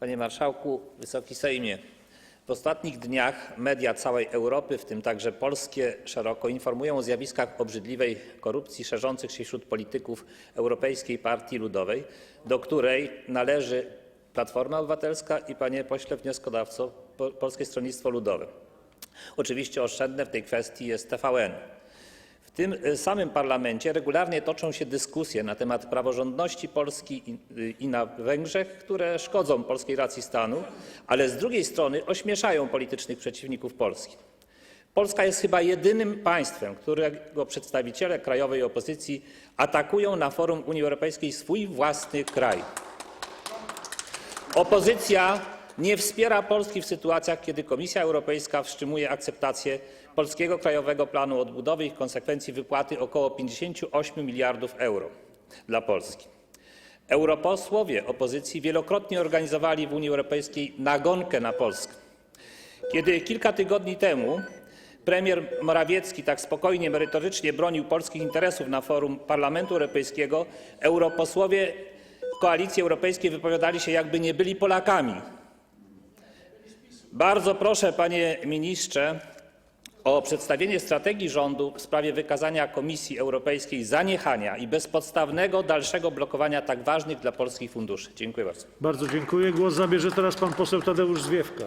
Panie Marszałku, Wysoki Sejmie! W ostatnich dniach media całej Europy, w tym także polskie, szeroko informują o zjawiskach obrzydliwej korupcji szerzących się wśród polityków Europejskiej Partii Ludowej, do której należy Platforma Obywatelska i, panie pośle wnioskodawco, Po- Polskie Stronnictwo Ludowe. Oczywiście oszczędne w tej kwestii jest TVN. Tym y, samym parlamencie regularnie toczą się dyskusje na temat praworządności Polski y, i na Węgrzech, które szkodzą polskiej racji stanu, ale z drugiej strony ośmieszają politycznych przeciwników Polski. Polska jest chyba jedynym państwem, którego przedstawiciele krajowej opozycji atakują na forum Unii Europejskiej swój własny kraj. Opozycja nie wspiera Polski w sytuacjach, kiedy Komisja Europejska wstrzymuje akceptację Polskiego Krajowego Planu Odbudowy i w konsekwencji wypłaty ok. 58 miliardów euro dla Polski. Europosłowie opozycji wielokrotnie organizowali w Unii Europejskiej nagonkę na Polskę. Kiedy kilka tygodni temu premier Morawiecki tak spokojnie, merytorycznie bronił polskich interesów na forum Parlamentu Europejskiego, europosłowie Koalicji Europejskiej wypowiadali się, jakby nie byli Polakami. Bardzo proszę, panie ministrze, o przedstawienie strategii rządu w sprawie wykazania Komisji Europejskiej zaniechania i bezpodstawnego dalszego blokowania tak ważnych dla Polski funduszy. Dziękuję bardzo. Bardzo dziękuję. Głos zabierze teraz pan poseł Tadeusz Zwiefka.